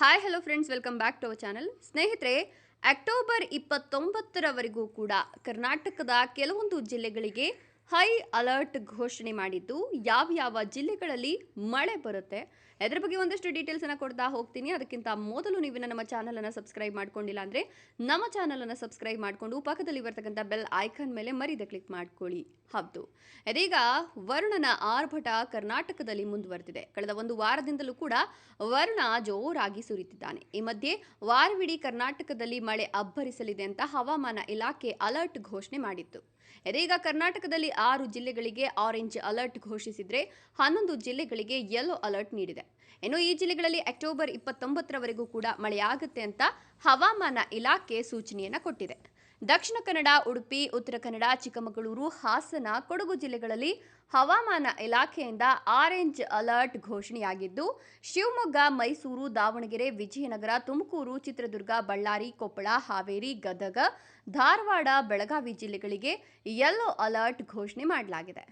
Hi hello friends welcome back to our channel ಸ್ನೇಹಿತರೆ October ಇಪ್ಪತ್ತೊಂಬತ್ತರವರೆಗೂ ಕೂಡ ಕರ್ನಾಟಕದ ಕೆಲವೊಂದು ಜಿಲ್ಲೆಗಳಿಗೆ ಹೈ ಅಲರ್ಟ್ ಘೋಷಣೆ ಮಾಡಿದ್ದು ಯಾವ ಯಾವ ಜಿಲ್ಲೆಗಳಲ್ಲಿ ಮಳೆ ಬರುತ್ತೆ? ಅದರ ಬಗ್ಗೆ ಒಂದಷ್ಟು ಡೀಟೇಲ್ಸ್ ಅನ್ನ ಕೊಡ್ತಾ ಹೋಗ್ತೀನಿ. ಅದಕ್ಕಿಂತ ಮೊದಲು ನೀವು ನಮ್ಮ ಚಾನಲ್ ಅನ್ನ ಸಬ್ಸ್ಕ್ರೈಬ್ ಮಾಡ್ಕೊಂಡಿಲ್ಲ ಅಂದ್ರೆ ನಮ್ಮ ಚಾನಲ್ ಅನ್ನ ಸಬ್ಸ್ಕ್ರೈಬ್ ಮಾಡ್ಕೊಂಡು ಪಕ್ಕದಲ್ಲಿ ಬರ್ತಕ್ಕಂಥ ಬೆಲ್ ಐಕಾನ್ ಮೇಲೆ ಮರಿದ ಕ್ಲಿಕ್ ಮಾಡ್ಕೊಳ್ಳಿ. ಹೌದು. ಇದೀಗ ವರುಣನ ಆರ್ಭಟ ಕರ್ನಾಟಕದಲ್ಲಿ ಮುಂದುವರೆದಿದೆ. ಕಳೆದ ಒಂದು ವಾರದಿಂದಲೂ ಕೂಡ ವರುಣ ಜೋರಾಗಿ ಸುರಿತಿದ್ದಾನೆ. ಈ ಮಧ್ಯೆ ವಾರವಿಡೀ ಕರ್ನಾಟಕದಲ್ಲಿ ಮಳೆ ಅಬ್ಬರಿಸಲಿದೆ ಅಂತ ಹವಾಮಾನ ಇಲಾಖೆ ಅಲರ್ಟ್ ಘೋಷಣೆ ಮಾಡಿತ್ತು. ಇದೀಗ ಕರ್ನಾಟಕದಲ್ಲಿ ಆರು ಜಿಲ್ಲೆಗಳಿಗೆ ಆರೆಂಜ್ ಅಲರ್ಟ್ ಘೋಷಿಸಿದ್ರೆ ಹನ್ನೊಂದು ಜಿಲ್ಲೆಗಳಿಗೆ ಯೆಲ್ಲೋ ಅಲರ್ಟ್ ನೀಡಿದೆ. ಇನ್ನು ಈ ಜಿಲ್ಲೆಗಳಲ್ಲಿ ಅಕ್ಟೋಬರ್ ಇಪ್ಪತ್ತೊಂಬತ್ತರವರೆಗೂ ಕೂಡ ಮಳೆಯಾಗುತ್ತೆ ಅಂತ ಹವಾಮಾನ ಇಲಾಖೆ ಸೂಚನೆಯನ್ನ ಕೊಟ್ಟಿದೆ. ದಕ್ಷಿಣ ಕನ್ನಡ, ಉಡುಪಿ, ಉತ್ತರ ಕನ್ನಡ, ಚಿಕ್ಕಮಗಳೂರು, ಹಾಸನ, ಕೊಡಗು ಜಿಲ್ಲೆಗಳಲ್ಲಿ ಹವಾಮಾನ ಇಲಾಖೆಯಿಂದ ಆರೆಂಜ್ ಅಲರ್ಟ್ ಘೋಷಣೆಯಾಗಿದ್ದು, ಶಿವಮೊಗ್ಗ, ಮೈಸೂರು, ದಾವಣಗೆರೆ, ವಿಜಯನಗರ, ತುಮಕೂರು, ಚಿತ್ರದುರ್ಗ, ಬಳ್ಳಾರಿ, ಕೊಪ್ಪಳ, ಹಾವೇರಿ, ಗದಗ, ಧಾರವಾಡ, ಬೆಳಗಾವಿ ಜಿಲ್ಲೆಗಳಿಗೆ ಯೆಲ್ಲೋ ಅಲರ್ಟ್ ಘೋಷಣೆ ಮಾಡಲಾಗಿದೆ.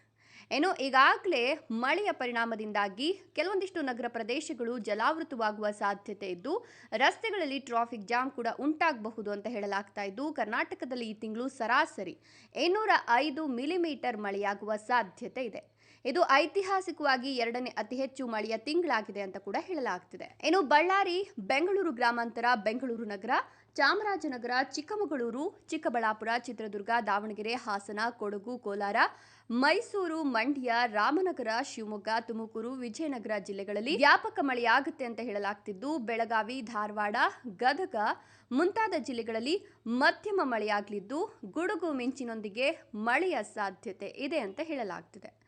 ಏನು, ಈಗಾಗಲೇ ಮಳೆಯ ಪರಿಣಾಮದಿಂದಾಗಿ ಕೆಲವೊಂದಿಷ್ಟು ನಗರ ಪ್ರದೇಶಗಳು ಜಲಾವೃತವಾಗುವ ಸಾಧ್ಯತೆ ಇದ್ದು, ರಸ್ತೆಗಳಲ್ಲಿ ಟ್ರಾಫಿಕ್ ಜಾಮ್ ಕೂಡ ಉಂಟಾಗಬಹುದು ಅಂತ ಹೇಳಲಾಗ್ತಾ ಇದ್ದು, ಕರ್ನಾಟಕದಲ್ಲಿ ಈ ತಿಂಗಳು ಸರಾಸರಿ ಇನ್ನೂರ ಐದು ಮಿಲಿಮೀಟರ್ ಮಳೆಯಾಗುವ ಸಾಧ್ಯತೆ ಇದೆ. ಇದು ಐತಿಹಾಸಿಕವಾಗಿ ಎರಡನೇ ಅತಿ ಹೆಚ್ಚು ಮಳೆಯ ತಿಂಗಳಾಗಿದೆ ಅಂತ ಕೂಡ ಹೇಳಲಾಗ್ತಿದೆ. ಇನ್ನು ಬಳ್ಳಾರಿ, ಬೆಂಗಳೂರು ಗ್ರಾಮಾಂತರ, ಬೆಂಗಳೂರು ನಗರ, ಚಾಮರಾಜನಗರ, ಚಿಕ್ಕಮಗಳೂರು, ಚಿಕ್ಕಬಳ್ಳಾಪುರ, ಚಿತ್ರದುರ್ಗ, ದಾವಣಗೆರೆ, ಹಾಸನ, ಕೊಡಗು, ಕೋಲಾರ, ಮೈಸೂರು, ಮಂಡ್ಯ, ರಾಮನಗರ, ಶಿವಮೊಗ್ಗ, ತುಮಕೂರು, ವಿಜಯನಗರ ಜಿಲ್ಲೆಗಳಲ್ಲಿ ವ್ಯಾಪಕ ಮಳೆಯಾಗುತ್ತೆ ಅಂತ ಹೇಳಲಾಗ್ತಿದ್ದು, ಬೆಳಗಾವಿ, ಧಾರವಾಡ, ಗದಗ ಮುಂತಾದ ಜಿಲ್ಲೆಗಳಲ್ಲಿ ಮಧ್ಯಮ ಮಳೆಯಾಗಲಿದ್ದು, ಗುಡುಗು ಮಿಂಚಿನೊಂದಿಗೆ ಮಳೆಯ ಸಾಧ್ಯತೆ ಇದೆ ಅಂತ ಹೇಳಲಾಗ್ತಿದೆ.